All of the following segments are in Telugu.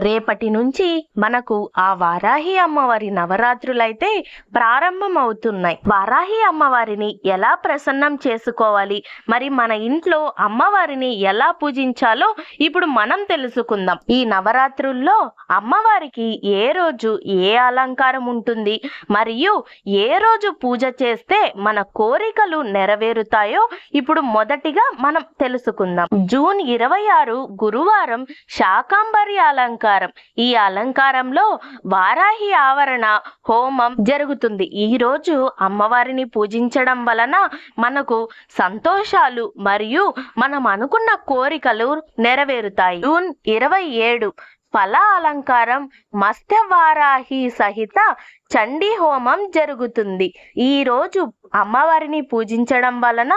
రేపటి నుంచి మనకు ఆ వారాహి అమ్మవారి నవరాత్రులైతే ప్రారంభమవుతున్నాయి. వారాహి అమ్మవారిని ఎలా ప్రసన్నం చేసుకోవాలి? మరి మన ఇంట్లో అమ్మవారిని ఎలా పూజించాలో ఇప్పుడు మనం తెలుసుకుందాం. ఈ నవరాత్రుల్లో అమ్మవారికి ఏ రోజు ఏ అలంకారం ఉంటుంది? మరియు ఏ రోజు పూజ చేస్తే మన కోరికలు నెరవేరుతాయో ఇప్పుడు మొదటిగా మనం తెలుసుకుందాం. జూన్ ఇరవై ఆరు గురువారం శాకాంబరి అలంకారం ఈ అలంకారంలో వారాహి ఆవరణ హోమం జరుగుతుంది. ఈ రోజు అమ్మవారిని పూజించడం వలన మనకు సంతోషాలు మరియు మనం అనుకున్న కోరికలు నెరవేరుతాయి. జూన్ ఇరవై ఏడు ఫల అలంకారం మత్స్యవారాహి సహిత చండీ హోమం జరుగుతుంది. ఈ రోజు అమ్మవారిని పూజించడం వలన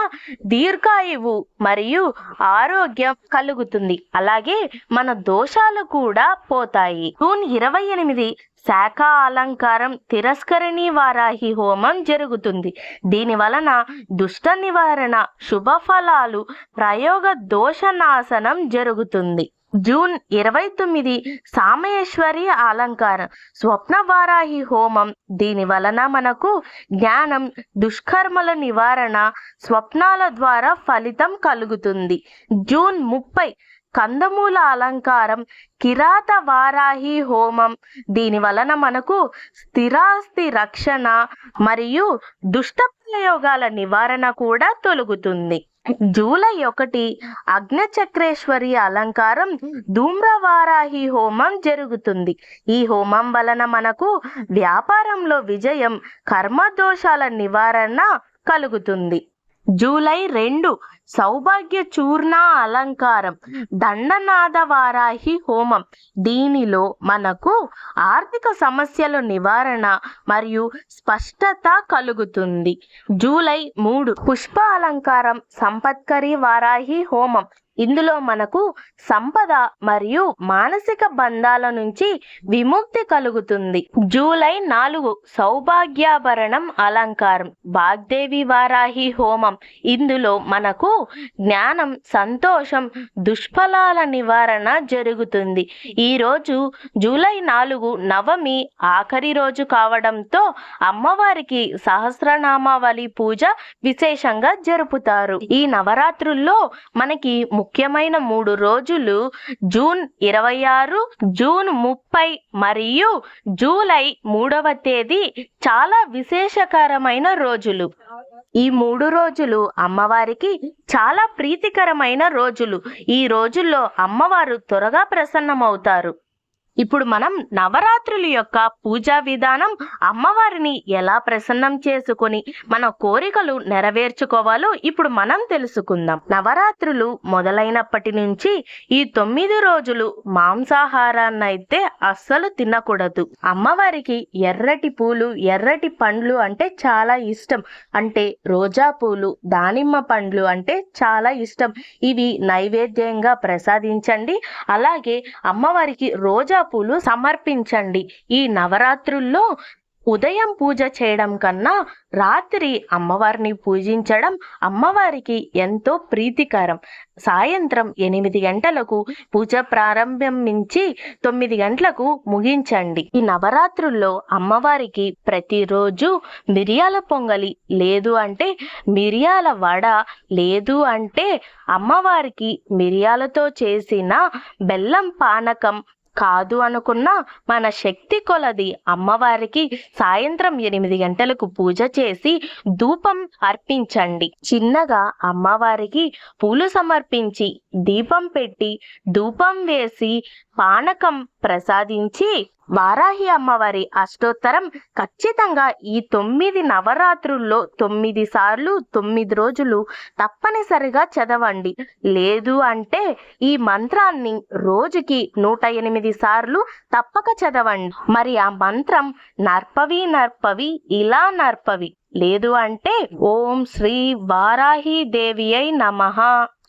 దీర్ఘాయువు మరియు ఆరోగ్యం కలుగుతుంది. అలాగే మన దోషాలు కూడా పోతాయి. జూన్ ఇరవై ఎనిమిది శాఖ అలంకారం తిరస్కరణి వారాహి హోమం జరుగుతుంది. దీని వలన దుష్ట నివారణ శుభ ఫలాలు ప్రయోగ దోషనాశనం జరుగుతుంది. జూన్ ఇరవై తొమ్మిది సామయేశ్వరి అలంకారం. స్వప్న వారాహి హోమం. దీని వలన మనకు జ్ఞానం దుష్కర్మల నివారణ స్వప్నాల ద్వారా ఫలితం కలుగుతుంది. జూన్ ముప్పై కందమూల అలంకారం కిరాత వారాహి హోమం. దీని వలన మనకు స్థిరాస్తి రక్షణ మరియు దుష్ట ప్రయోగాల నివారణ కూడా తొలగుతుంది. జూలై ఒకటి అగ్నచక్రేశ్వరి అలంకారం ధూమ్రవారాహి హోమం జరుగుతుంది. ఈ హోమం వలన మనకు వ్యాపారంలో విజయం కర్మదోషాల నివారణ కలుగుతుంది. జూలై రెండు సౌభాగ్య చూర్ణ అలంకారం దండనాద వారాహి హోమం. దీనిలో మనకు ఆర్థిక సమస్యల నివారణ మరియు స్పష్టత కలుగుతుంది. జూలై మూడు పుష్ప అలంకారం సంపత్కరి వారాహి హోమం. ఇందులో మనకు సంపద మరియు మానసిక బంధాల నుంచి విముక్తి కలుగుతుంది. జూలై నాలుగు సౌభాగ్యాభరణం అలంకారం వాగ్దేవి వారాహి హోమం. ఇందులో మనకు జ్ఞానం సంతోషం దుష్ఫలాల నివారణ జరుగుతుంది. ఈ రోజు జూలై నాలుగు నవమి ఆఖరి రోజు కావడంతో అమ్మవారికి సహస్రనామావళి పూజ విశేషంగా జరుపుతారు. ఈ నవరాత్రుల్లో మనకి ముఖ్యమైన మూడు రోజులు జూన్ ఇరవై ఆరు జూన్ ముప్పై మరియు జూలై మూడవ తేదీ చాలా విశేషకరమైన రోజులు. ఈ మూడు రోజులు అమ్మవారికి చాలా ప్రీతికరమైన రోజులు. ఈ రోజుల్లో అమ్మవారు త్వరగా ప్రసన్నమవుతారు. ఇప్పుడు మనం నవరాత్రుల యొక్క పూజా విధానం అమ్మవారిని ఎలా ప్రసన్నం చేసుకొని మన కోరికలు నెరవేర్చుకోవాలో ఇప్పుడు మనం తెలుసుకుందాం. నవరాత్రులు మొదలైనప్పటి నుంచి ఈ తొమ్మిది రోజులు మాంసాహారాన్ని అయితే అస్సలు తినకూడదు. అమ్మవారికి ఎర్రటి పూలు ఎర్రటి పండ్లు అంటే చాలా ఇష్టం. అంటే రోజా పూలు దానిమ్మ పండ్లు అంటే చాలా ఇష్టం. ఇవి నైవేద్యంగా ప్రసాదించండి. అలాగే అమ్మవారికి రోజా పూలు సమర్పించండి. ఈ నవరాత్రుల్లో ఉదయం పూజ చేయడం కన్నా రాత్రి అమ్మవారిని పూజించడం అమ్మవారికి ఎంతో ప్రీతికరం. సాయంత్రం ఎనిమిది గంటలకు పూజ ప్రారంభించి తొమ్మిది గంటలకు ముగించండి. ఈ నవరాత్రుల్లో అమ్మవారికి ప్రతిరోజు మిరియాల పొంగలి లేదు అంటే మిరియాల వడ లేదు అంటే అమ్మవారికి మిరియాలతో చేసిన బెల్లం పానకం కాదు అనుకున్న మన శక్తి కొలది అమ్మవారికి సాయంత్రం ఎనిమిది గంటలకు పూజ చేసి ధూపం అర్పించండి. చిన్నగా అమ్మవారికి పూలు సమర్పించి దీపం పెట్టి ధూపం వేసి పానకం ప్రసాదించి వారాహి అమ్మవారి అష్టోత్తరం ఖచ్చితంగా ఈ తొమ్మిది నవరాత్రుల్లో తొమ్మిది సార్లు తొమ్మిది రోజులు తప్పనిసరిగా చదవండి. లేదు అంటే ఈ మంత్రాన్ని రోజుకి నూట ఎనిమిది సార్లు తప్పక చదవండి. మరి ఆ మంత్రం నర్పవి నర్పవి ఇలా నర్పవి. లేదు అంటే ఓం శ్రీ వారాహి దేవి అయి నమః.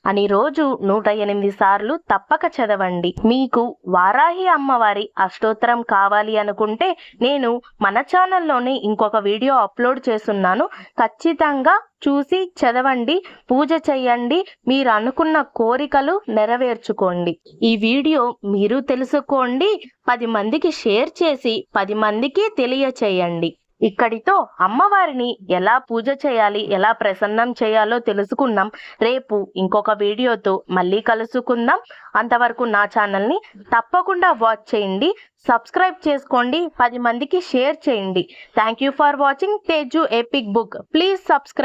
అని రోజు నూట ఎనిమిది సార్లు తప్పక చదవండి. మీకు వారాహి అమ్మవారి అష్టోత్తరం కావాలి అనుకుంటే నేను మన ఛానల్లోనే ఇంకొక వీడియో అప్లోడ్ చేస్తున్నాను. ఖచ్చితంగా చూసి చదవండి పూజ చేయండి మీరు అనుకున్న కోరికలు నెరవేర్చుకోండి. ఈ వీడియో మీరు తెలుసుకోండి పది మందికి షేర్ చేసి పది మందికి తెలియచేయండి. ఇక్కడితో అమ్మవారిని ఎలా పూజ చేయాలి ఎలా ప్రసన్నం చేయాలో తెలుసుకున్నాం రేపు ఇంకొక వీడియోతో మళ్ళీ కలుసుకుందాం. అంతవరకు నా ఛానల్ని తప్పకుండా వాచ్ చేయండి సబ్స్క్రైబ్ చేసుకోండి పది మందికి షేర్ చేయండి. Thank you for watching Teju epic book. Please subscribe